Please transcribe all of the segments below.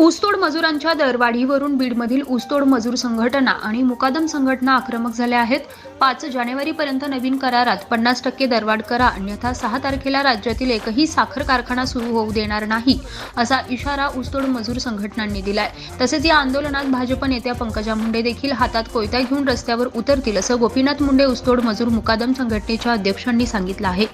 ऊसतोड मजुरांच्या दरवाढीवरून बीडमधील ऊसतोड मजूर संघटना आणि मुकादम संघटना आक्रमक झाल्या आहेत. पाच जानेवारीपर्यंत नवीन करारात पन्नास टक्के दरवाढ करा अन्यथा सहा तारखेला राज्यातील एकही साखर कारखाना सुरू होऊ देणार नाही असा इशारा ऊसतोड मजूर संघटनांनी दिलाय. तसेच या आंदोलनात भाजप नेत्या पंकजा मुंडे देखील हातात कोयता घेऊन रस्त्यावर उतरतील असं गोपीनाथ मुंडे ऊसतोड मजूर मुकादम संघटनेच्या अध्यक्षांनी सांगितलं आहे.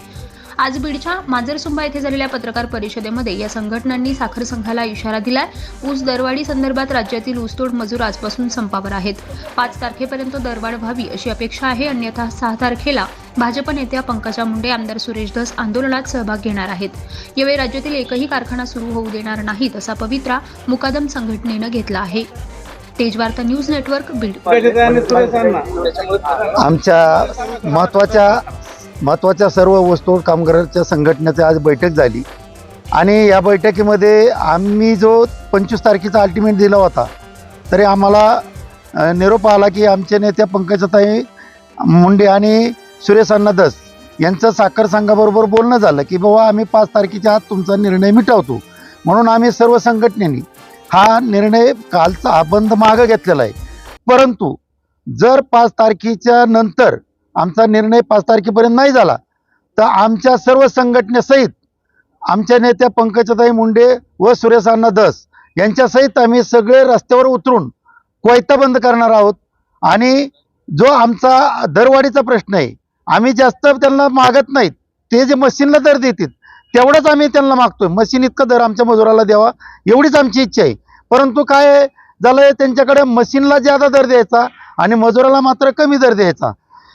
आज बीडच्या माजरसुंबा येथे झालेल्या पत्रकार परिषदेमध्ये या संघटनांनी साखर संघाला इशारा दिलाय. ऊस दरवाढी संदर्भात राज्यातील ऊसतोड मजूर आजपासून संपावर आहेत. पाच तारखेपर्यंत दरवाढ व्हावी अशी अपेक्षा आहे. अन्यथा सहा तारखेला भाजप नेत्या पंकजा मुंडे आमदार सुरेश धस आंदोलनात सहभाग घेणार आहेत. यावेळी राज्यातील एकही कारखाना सुरू होऊ देणार नाहीत असा पवित्रा मुकादम संघटनेनं घेतला आहे. Tejvarta news network Beed. आमच्या महत्त्वाच्या महत्त्वाच्या सर्व वस्तू कामगारांच्या संघटनेची आज बैठक झाली. आणि या बैठकीमध्ये आम्ही जो पंचवीस तारखेचा अल्टिमेट दिला होता तरी आम्हाला निरोप आला की आमचे नेत्या पंकजाताई मुंडे आणि सुरेश अण्णा दस यांचं साखर संघाबरोबर बोलणं झालं की बाबा आम्ही पाच तारखेच्या आत तुमचा निर्णय मिटवतो. म्हणून आम्ही सर्व संघटनेने हा निर्णय कालचा हा बंद मागं घेतलेला आहे. परंतु जर पाच तारखेच्या नंतर आमचा निर्णय पाच तारखेपर्यंत नाही झाला. तर आमच्या सर्व संघटनेसहित आमच्या नेत्या पंकजताई मुंडे व सुरेश अण्णा दस यांच्यासहित आम्ही सगळे रस्त्यावर उतरून कोयता बंद करणार आहोत. आणि जो आमचा दरवाढीचा प्रश्न आहे आम्ही जास्त त्यांना मागत नाहीत. ते जे मशीनला दर देतील तेवढंच आम्ही त्यांना मागतोय. मशीन इतका दर आमच्या मजुराला द्यावा एवढीच आमची इच्छा आहे. परंतु काय आहे, त्यांच्याकडे मशीनला ज्यादा दर द्यायचा आणि मजुराला मात्र कमी दर द्यायचा.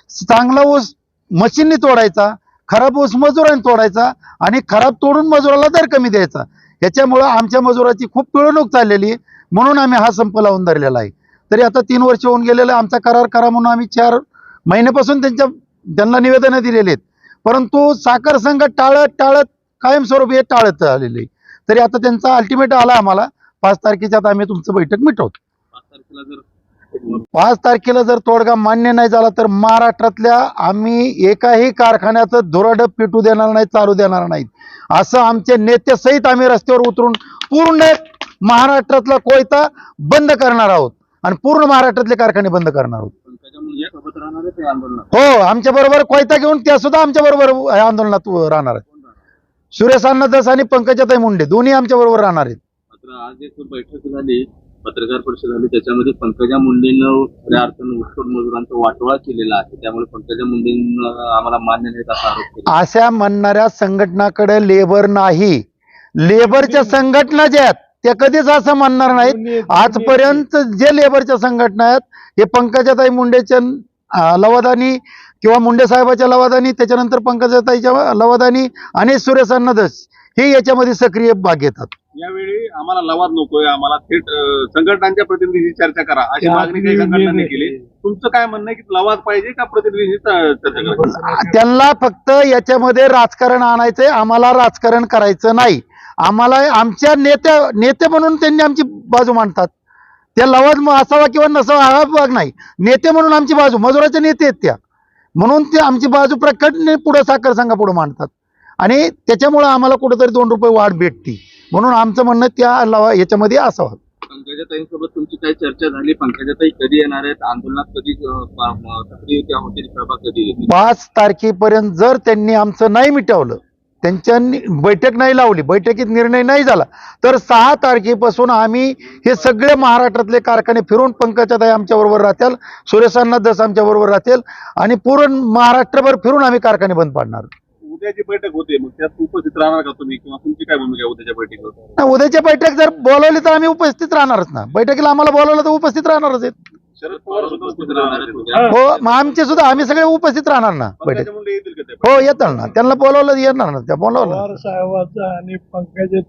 चांगला ऊस मशीननी तोडायचा खराब ऊस मजुरांनी तोडायचा आणि खराब तोडून मजुराला दर कमी द्यायचा. याच्यामुळं आमच्या मजुराची खूप पिळवणूक चाललेली आहे. म्हणून आम्ही हा संप लावून धरलेला आहे. तरी आता तीन वर्ष होऊन गेलेलं आमचा करार करा म्हणून आम्ही चार महिन्यापासून त्यांच्या त्यांना निवेदनं दिलेली आहेत. परंतु साखर संघ टाळत टाळत कायमस्वरूपी हे टाळत आलेले तरी आता त्यांचा अल्टिमेट आला आम्हाला. पाच तारखेच्या आता आम्ही तुमचं बैठक मिटवतो. पाच तारखेला जर तोडगा मान्य नाही झाला तर महाराष्ट्रातल्या आम्ही एकाही कारखान्याचं धुराडप पिटू देणार नाही चालू देणार नाहीत असं आमचे नेत्यासहित आम्ही रस्त्यावर उतरून पूर्ण महाराष्ट्रातला कोयता बंद करणार आहोत आणि पूर्ण महाराष्ट्रातले कारखाने बंद करणार आहोत. हो आमच्या बरोबर कोयता घेऊन त्या सुद्धा आमच्या बरोबर आंदोलनात राहणार आहेत. सुरेश अण्णा दस आणि पंकजाताई मुंडे दोन्ही आमच्या बरोबर राहणार आहेत. आज एक बैठक झाली. पत्रकार परिषद झाली त्याच्यामध्ये पंकजा मुंडेनं खऱ्या अर्थानं ऊसतोड मजुरांचा वाटोळा केलेला आहे. त्यामुळे पंकजा मुंडेंना आम्हाला मान्य नाहीत असा आरोप केला. अशा म्हणणाऱ्या संघटनाकडे लेबर नाही. लेबरच्या संघटना ज्या आहेत त्या कधीच असं म्हणणार नाहीत. आजपर्यंत जे लेबरच्या संघटना आहेत हे पंकजाताई मुंडेच्या लवादानी किंवा मुंडे साहेबाच्या लवादानी त्याच्यानंतर पंकजाताईच्या लवादानी आणि सुरेश अन्नदस हे याच्यामध्ये सक्रिय भाग घेतात. यावेळी आम्हाला लवाद नकोय आम्हाला थेट संघटनांच्या प्रतिनिधीशी चर्चा करा. अशी मागणी काही संघटनांनी केली. तुमचं काय म्हणणं आहे की लवाद पाहिजे का प्रतिनिधीशी चर्चा करायची? त्यांना फक्त याच्यामध्ये राजकारण आणायचंय आम्हाला राजकारण करायचं नाही. आम्हाला आमच्या नेत्या नेते म्हणून त्यांनी आमची बाजू मांडतात. त्या लवाद म- असावा किंवा नसावा हा भाग नाही. नेते म्हणून आमची बाजू मजुराचे नेते आहेत त्या. म्हणून ते आमची बाजू प्रकटने पुढे साखर संघा पुढे मांडतात. आणि त्याच्यामुळं आम्हाला कुठेतरी दोन रुपये वाढ भेटती. म्हणून आमचं म्हणणं त्या लवा याच्यामध्ये असावं. पंकजाताईंसोबत तुमची काही चर्चा झाली? पंकजाताई कधी येणार आहेत? आंदोलनात कधी सक्रिय त्या होतील सभा कधी? पाच तारखेपर्यंत जर त्यांनी आमचं नाही मिटवलं त्यांच्या नि- बैठक नाही लावली बैठकीत निर्णय नाही झाला तर सहा तारखेपासून आम्ही हे सगळे महाराष्ट्रातले कारखाने फिरून पंकजाताई आमच्या बरोबर राहतील सुरेशांना दस आमच्या बरोबर राहतील आणि पूर्ण महाराष्ट्रभर फिरून आम्ही कारखाने बंद पाडणार. उद्याची बैठक होते मग त्यात उपस्थित राहणार का तुम्ही? किंवा तुमची काय भूमिका आहे उद्याच्या बैठकीवर? नाही, उद्याची बैठक जर बोलावली तर आम्ही उपस्थित राहणारच ना. बैठकीला आम्हाला बोलावलं तर उपस्थित राहणारच आहेत. शरद पवार सुद्धा उपस्थित राहणार आहेत उद्या. हो मग आमचे सुद्धा आम्ही सगळे उपस्थित राहणार ना बैठक पंकजा मुंडे येतील का त्या हो येतात ना. त्यांना बोलावलं येणार ना. त्या बोलावलं. पवार साहेबाचा आणि पंकजा